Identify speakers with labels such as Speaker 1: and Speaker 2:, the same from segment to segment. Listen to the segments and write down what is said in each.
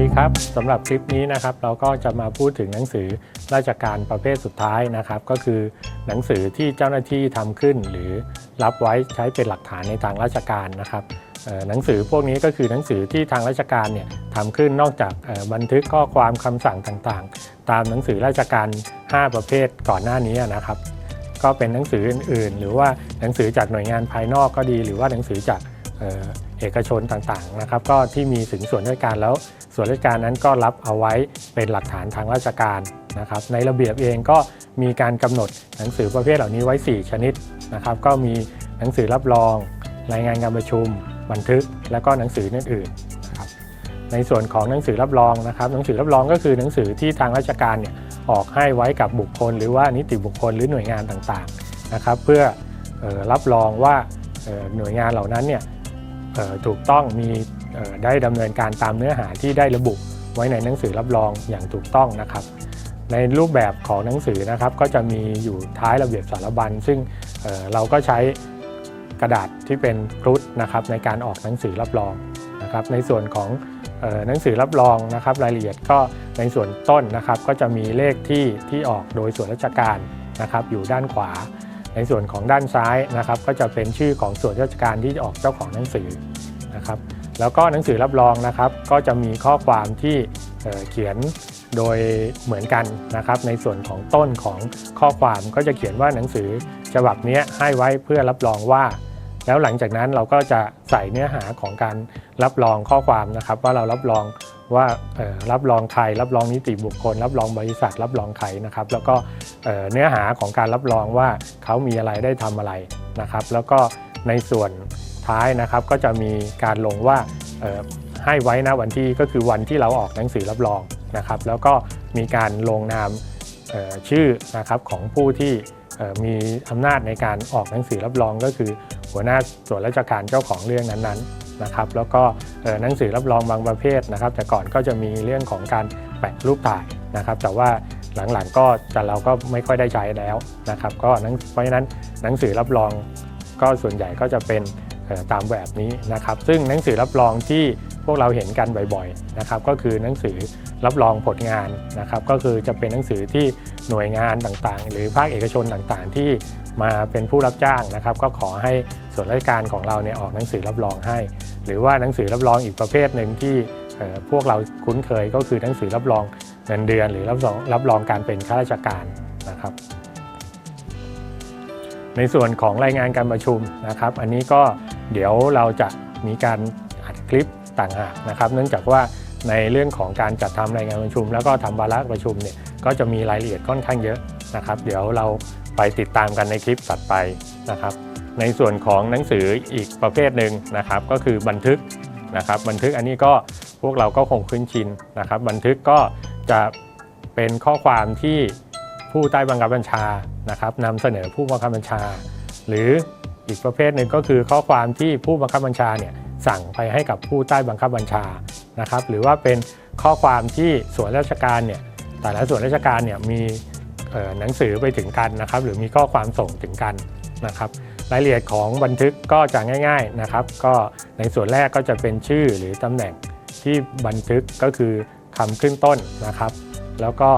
Speaker 1: ดีครับสำหรับคลิปนี้นะครับเราก็จะมาพูดถึงหนังสือราชการประเภทสุดท้ายนะครับ ก็คือหนังสือที่เจ้าหน้าที่ทำขึ้น หรือรับไว้ใช้เป็นหลักฐานในทางราชการนะครับหนังสือพวกนี้ก็คือหนังสือที่ทางราชการเนี่ยทำขึ้นนอกจากบันทึกข้อความคำสั่งต่างๆ ตามหนังสือราชการ 5 ประเภทก่อนหน้านี้นะครับ ก็เป็นหนังสืออื่นๆ หรือว่าหนังสือจากหน่วยงานภายนอกก็ดี หรือว่าหนังสือจาก เอกชนต่างๆนะครับก็ที่มีถึงส่วนราชการแล้วส่วนราชการนั้นก็รับเอาไว้เป็นหลักฐานทางราชการนะครับในระเบียบเองก็มีการกำหนดหนังสือประเภทเหล่านี้ไว้ 4 ชนิดนะครับก็มีหนังสือรับรอง รายงานการประชุม บันทึก และก็หนังสืออื่นๆนะครับในส่วนของหนังสือรับรองนะครับหนังสือรับรองก็คือหนังสือที่ทางราชการเนี่ยออกให้ไว้กับบุคคล หรือว่านิติบุคคลหรือหน่วยงานต่างๆนะครับเพื่อออรับรองว่าหน่วยงานเหล่านั้นเนี่ย ถูกต้องมีได้ดำเนินการตามเนื้อหาที่ได้ระบุไว้ในหนังสือรับรองอย่างถูกต้องนะครับ ในรูปแบบของหนังสือนะครับก็จะมีอยู่ท้ายระเบียบสารบัญ ซึ่งเเราก็ใช้กระดาษที่เป็นครุฑนะครับในการออกหนังสือรับรองนะครับ ในส่วนของหนังสือรับรองนะครับ รายละเอียดก็ในส่วนต้นนะครับ ก็จะมีเลขที่ที่ออกโดยส่วนราชการนะครับ อยู่ด้านขวา ในส่วนของด้านซ้ายนะครับก็จะเป็นชื่อของส่วนราชการที่ออกเจ้าของหนังสือนะครับแล้วก็หนังสือรับรองนะครับก็จะมีข้อความที่เเขียนโดยเหมือนกันนะครับ ในส่วนของต้นของข้อความก็จะเขียนว่าหนังสือฉบับนี้ให้ไว้เพื่อรับรองว่า แล้วหลังจากนั้นเราก็จะใส่เนื้อหาของการรับรองข้อความนะครับ ว่าเรารับรอง ว่ารับรองใครรับรองนิติบุคคล รับรองบริษัท รับรองใครนะครับ แล้วก็เนื้อหาของการรับรองว่าเขามีอะไรได้ทำอะไรนะครับ แล้วก็ในส่วนท้ายนะครับก็จะมีการลงว่าให้ไว้นะวันที่ก็คือวันที่เราออกหนังสือรับรองนะครับ แล้วก็มีการลงนามชื่อนะครับของผู้ที่มีอำนาจในการออกหนังสือรับรองก็คือ หัวหน้าส่วนราชการเจ้าของเรื่องนั้นๆ นะครับแล้วก็หนังสือรับรองบางประเภทนะครับ แต่ก่อนก็จะมีเรื่องของการแปะรูปถ่ายนะครับ แต่ว่าหลังๆก็แต่เราก็ไม่ค่อยได้ใช้แล้วนะครับก็เพราะฉะนั้นหนังสือรับรองก็ส่วนใหญ่ก็จะเป็นตามแบบนี้นะครับ ซึ่งหนังสือรับรองที่พวกเราเห็นกันบ่อยๆนะครับก็คือหนังสือรับรองผลงานนะครับก็คือจะเป็นหนังสือที่หน่วยงานต่างๆ หรือภาคเอกชนต่างๆ ที่มาเป็นผู้รับจ้างนะครับ ก็ขอให้ส่วนราชการของเราเนี่ยออกหนังสือรับรองให้ หรือว่าหนังสือรับรองอีกประเภทหนึ่งที่พวกเราคุ้นเคยก็คือหนังสือรับรองเงินเดือน หรือรับรองรับรองการเป็นข้าราชการนะครับ ในส่วนของรายงานการประชุมนะครับ อันนี้ก็เดี๋ยวเราจะมีการอัดคลิปต่างหากนะครับ เนื่องจากว่าในเรื่องของการจัดทำรายงานประชุม แล้วก็ทำวาระประชุมเนี่ยก็จะมีรายละเอียดค่อนข้างเยอะนะครับ เดี๋ยวเราไปติดตามกันในคลิปถัดไปนะครับ ในส่วนของหนังสืออีกประเภทหนึ่งนะครับ ก็คือบันทึกนะครับ บันทึกอันนี้ก็พวกเราก็คงคุ้นชินนะครับ บันทึกก็จะเป็นข้อความที่ผู้ใต้บังคับบัญชานะครับนำเสนอผู้บังคับบัญชา หรืออีกประเภทหนึ่งก็คือข้อความที่ผู้บังคับบัญชาเนี่ยสั่งไปให้กับผู้ใต้บังคับบัญชานะครับ หรือว่าเป็นข้อความที่ส่วนราชการเนี่ยแต่ละส่วนราชการเนี่ยมีหนังสือไปถึงกันนะครับ หรือมีข้อความส่งถึงกันนะครับ รายละเอียดของบันทึกก็จะง่ายๆนะครับ ก็ในส่วนแรกก็จะเป็นชื่อหรือตำแหน่งที่บันทึกก็คือคำขึ้นต้นนะครับ แล้วก็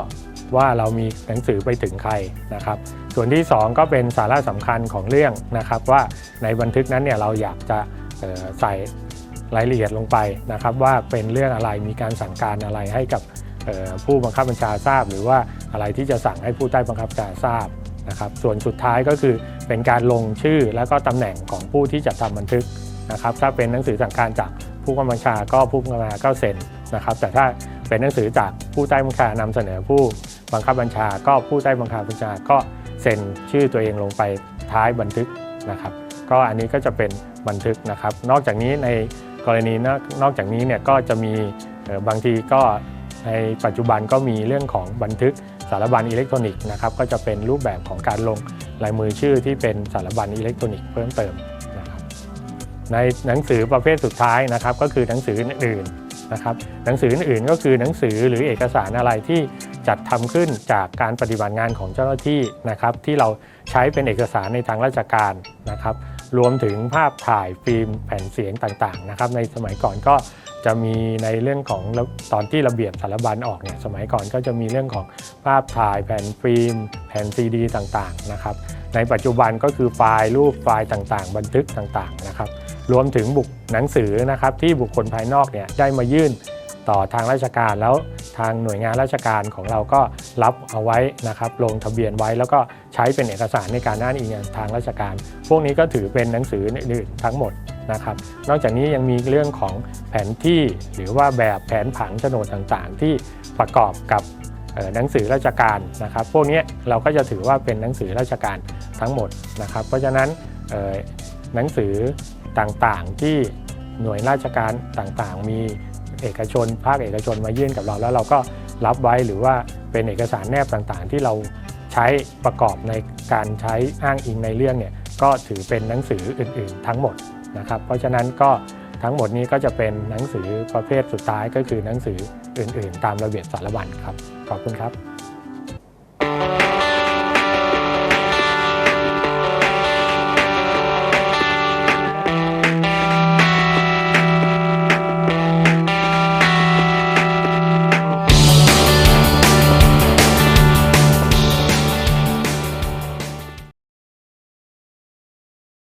Speaker 1: ว่าเรามีหนังสือไปถึงใครนะครับ ส่วนที่ 2 ก็เป็นสาระสำคัญของเรื่องนะครับ ว่าในบันทึกนั้นเนี่ยเราอยากจะใส่รายละเอียดลงไปนะครับ ว่าเป็นเรื่องอะไรมีการสั่งการอะไรให้กับผู้บังคับบัญชาทราบ หรือว่าอะไรที่จะสั่งให้ผู้ใต้บังคับบัญชาทราบ นะครับส่วนสุดท้ายก็คือเป็นการลงชื่อแล้วก็ตำแหน่งของผู้ที่จะทำบันทึกนะครับถ้าเป็นหนังสือสั่งการจากผู้บังคับบัญชาก็ผู้บังคับบัญชาก็เซ็นนะครับแต่ถ้าเป็นหนังสือจากผู้ใต้บังคับบัญชานำเสนอผู้บังคับบัญชา ก็ผู้ใต้บังคับบัญชาก็เซ็นชื่อตัวเองลงไปท้ายบันทึกนะครับก็อันนี้ก็จะเป็นบันทึกนะครับ นอกจากนี้ในกรณีนอกจากนี้เนี่ยก็จะมีบางทีก็ในปัจจุบันก็มีเรื่องของบันทึก สารบัญอิเล็กทรอนิกส์นะครับก็จะเป็นรูปแบบของการลงลายมือชื่อที่เป็นสารบัญอิเล็กทรอนิกส์เพิ่มเติมนะครับในหนังสือประเภทสุดท้ายนะครับก็คือหนังสืออื่นๆนะครับหนังสืออื่นๆก็คือหนังสือหรือเอกสารอะไรที่จัดทำขึ้นจากการปฏิบัติงานของเจ้าหน้าที่นะครับที่เราใช้เป็นเอกสารในทางราชการนะครับรวมถึงภาพถ่ายฟิล์มแผ่นเสียงต่างๆนะครับในสมัยก่อนก็ จะมีในเรื่องของตอนที่ระเบียบสารบัญออกเนี่ยสมัยก่อนก็จะมีเรื่องของภาพถ่ายแผ่นฟิล์ม แผ่นซีดี ต่างๆนะครับ ในปัจจุบันก็คือไฟล์รูปไฟล์ต่างๆ บันทึกต่างๆนะครับ รวมถึงบุกหนังสือนะครับที่บุคคลภายนอกเนี่ยได้มายื่นต่อทางราชการแล้วทางหน่วยงานราชการของเราก็รับเอาไว้นะครับ ลงทะเบียนไว้แล้วก็ใช้เป็นเอกสารในการอ้างอิงทางราชการ พวกนี้ก็ถือเป็นหนังสืออื่นๆทั้งหมด นะครับ นอกจากนี้ยังมีเรื่องของแผนที่หรือว่าแบบแผนผังโฉนดต่างๆ ที่ประกอบกับหนังสือราชการนะครับ พวกนี้เราก็จะถือว่าเป็นหนังสือราชการทั้งหมดนะครับ เพราะฉะนั้นหนังสือต่างๆที่หน่วยราชการต่างๆ มีเอกชน ภาคเอกชนมายื่นกับเราแล้วเราก็รับไว้หรือว่าเป็นเอกสารแนบต่างๆ ที่เราใช้ประกอบในการใช้อ้างอิงในเรื่องเนี่ยก็ถือเป็นหนังสืออื่นๆ ทั้งหมด นะครับ เพราะฉะนั้นก็ทั้งหมดนี้ก็จะเป็นหนังสือประเภทสุดท้ายก็คือหนังสืออื่น ๆ ตามระเบียบสารบัญครับ ขอบคุณครับ